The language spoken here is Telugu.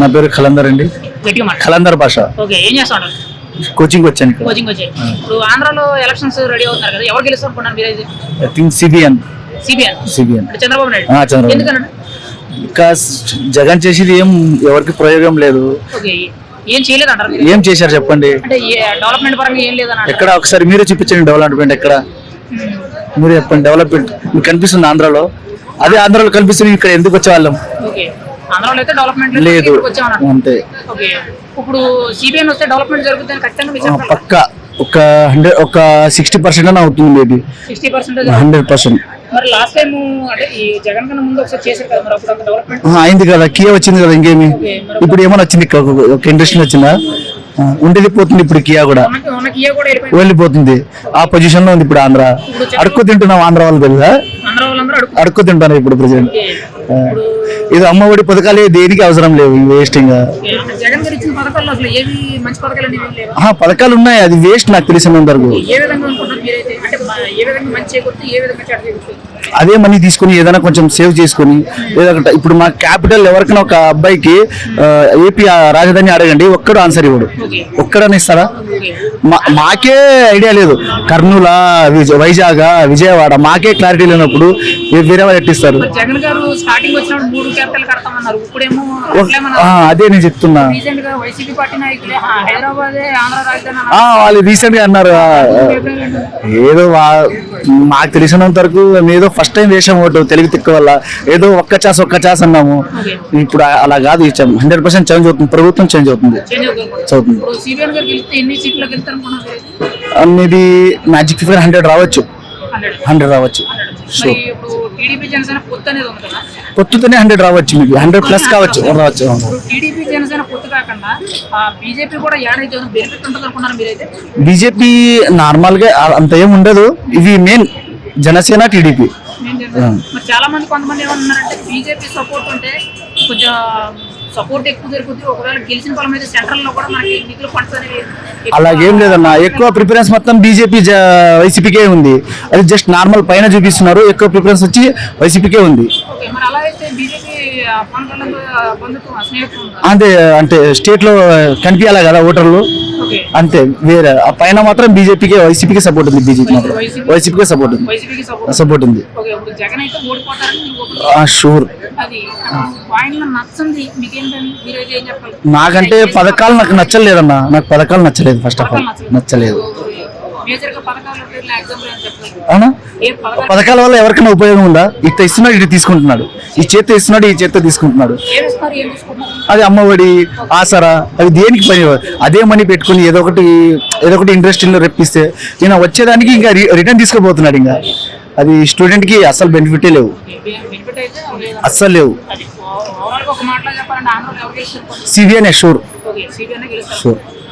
నా పేరు ఖలందర్ అండి. ఖలందర్ భాష. ఓకే ఏం చేస్తాడు కోచింగ్ వచ్చాను కోచింగ్ ఇప్పుడు ఆంధ్రాలో ఎలక్షన్స్ రెడీ అవుతున్నారు కదా ఎవరు గెలుస్తారు అనుకున్నారు మీరైతే? I think CBN CBN CBN Chandrababu Naidu. Chandrababu. ఎందుకన్నాడు? Because Jagan చేసేది ఏం ఎవరికి ప్రయోగం లేదు. ఏం చేయలేదు అంటారు? ఏం చేశారు చెప్పండి? అంటే డెవలప్మెంట్ పరంగా ఏం ఎక్కడ ఒకసారి మీరే చూపించండి డెవలప్మెంట్ ఎక్కడ. మీరు చెప్పండి డెవలప్మెంట్ మీకు కనిపిస్తుంది ఆంధ్రాలో. అదే ఆంధ్రాలో కనిపిస్తుంది ఇక్కడ ఎందుకు వచ్చేవాళ్ళం? ఓకే. ఆంధ్రాలో అయితే డెవలప్మెంట్ లేదు. అంతే. ఇప్పుడు సిబిఎన్ వస్తే డెవలప్మెంట్ ఖచ్చితంగా చెప్పగలరా పక్క. ఒక హండ్రెడ్ ఒక సిక్స్టీ పర్సెంట్ అని అవుతుంది maybe sixty percentage hundred percent మరి లాస్ట్ టైం అంటే ఈ జగన్ కన్నా ముందు ఒకసారి చేశారు కదా మరి అప్పుడు అంత డెవలప్మెంట్ అయింది కదా. కియా వచ్చింది కదా ఇంకేమి? ఇప్పుడు ఏమైనా వచ్చింది? ఒక- ఇండస్ట్రీ వచ్చిందా? ఉండేది పోతుంది ఇప్పుడు కియా కూడా. వెళ్ళిపోతుంది. ఆ పొజిషన్లో ఉంది ఇప్పుడు ఆంధ్ర. అడుక్కు తింటున్నాం ఆంధ్ర వాళ్ళు తెలుసా? అడుక్కు తింటున్నారు ఇప్పుడు ప్రజెంట్ ఇది అమ్మ ఒడి పథకాలు దేనికి అవసరం లేవు వేస్టింగ్. పథకాలు ఉన్నాయి అది వేస్ట్ నాకు తెలిసినంత వరకు. అదే మనీ తీసుకుని ఏదైనా కొంచెం సేవ్ చేసుకుని లేదంటే ఇప్పుడు మా క్యాపిటల్ ఎవరికైనా ఒక అబ్బాయికి ఏపీ రాజధాని అడగండి ఒక్కడు ఆన్సర్ ఇవ్వడు. ఒక్కడని ఇస్తారా? మాకే ఐడియా లేదు. కర్నూలు వైజాగ్ విజయవాడ మాకే క్లారిటీ లేనప్పుడు వేరే వాళ్ళు ఎట్టిస్తారు? మరి జగన్ గారు స్టార్టింగ్ వచ్చినప్పుడు మూడు క్యాపిటల్ కడతామన్నారు. ఇప్పుడేమో ఆ, అట్లేమన్నారు అదే నేను చెప్తున్నా. రీసెంట్గా వైసీపీ పార్టీ నాయకులే ఆ, హైదరాబాదే ఆంధ్ర రాజధాని ఆ, వాళ్ళు రీసెంట్గా అన్నారు ఏదో మాకు తెలిసినంత వరకు ఏదో ఫస్ట్ టైం వేసాం ఓటు తెలుగు తిక్క వల్ల ఏదో ఒక్క చాస్ ఒక్క చాస్ అన్నాము. ఇప్పుడు అలా కాదు హండ్రెడ్ పర్సెంట్ చేంజ్ అవుతుంది ప్రభుత్వం చేంజ్ అవుతుంది. అవుతుంది. అనేది మ్యాజిక్ ఫిగర్ హండ్రెడ్ రావచ్చు. హండ్రెడ్ రావచ్చు. మరి పొత్తుతోనే హండ్రెడ్ రావచ్చు మీకు. హండ్రెడ్ ప్లస్ కావచ్చు. రావచ్చు ఇప్పుడు టీడీపీ జనసేన పొత్తు కాకుండా బీజేపీ కూడా ఏడైతే బెనిఫిట్ ఉంటుంది అనుకున్నారు మీరైతే? బీజేపీ నార్మల్గా అంత ఏం ఉండదు. ఇవి మెయిన్ జనసేన టీడీపీ. చాలా మంది కొంతమంది ఏమన్నారంటే బీజేపీ సపోర్ట్ ఉంటే కొంచెం సపోర్ట్ ఎక్కువ దొరుకుతుంది ఒకవేళ గెలిచిన సెంట్రల్లో కూడా మనకి నిధులు ఫండ్స్ అనేవి ఎక్కువ- అలాగేం లేదన్న ఎక్కువ ప్రిఫరెన్స్ మొత్తం బీజేపీ వైసీపీకే ఉంది. అది జస్ట్ నార్మల్ పైన చూపిస్తున్నారు ఎక్కువ ప్రిఫరెన్స్ వచ్చి వైసీపీకే ఉంది. అంతే అంటే స్టేట్లో కనిపించాలి కదా ఓటర్లు? అంతే వేరే ఆ పైన మాత్రం బీజేపీకే వైసీపీకే సపోర్ట్ ఉంది బీజేపీ మాత్రం. వైసీపీకే సపోర్ట్ ఉంది. సపోర్ట్ ఉంది. షూర్. అది నాకంటే పథకాలు నాకు నచ్చలేదన్న నాకు పథకాలు నచ్చలేదు ఫస్ట్ ఆఫ్ ఆల్ నచ్చలేదు. అవునా? పథకాలు? వల్ల ఎవరికైనా ఉపయోగం ఉందా? ఇట్లా ఇస్తున్నాడు ఇటు తీసుకుంటున్నాడు. ఈ చేత ఇస్తున్నాడు ఈ చేత తీసుకుంటున్నాడు. అది అమ్మఒడి ఆసరా అవి దేనికి పని? అదే మనీ పెట్టుకుని ఏదో ఒకటి ఏదో ఒకటి ఇండస్ట్రీలో రెప్పిస్తే ఈయన వచ్చేదానికి ఇంకా రిటర్న్ తీసుకోబోతున్నాడు ఇంకా. అది స్టూడెంట్కి అసలు బెనిఫిటే లేవు. అస్సలు లేవు. CBN sure. షూర్.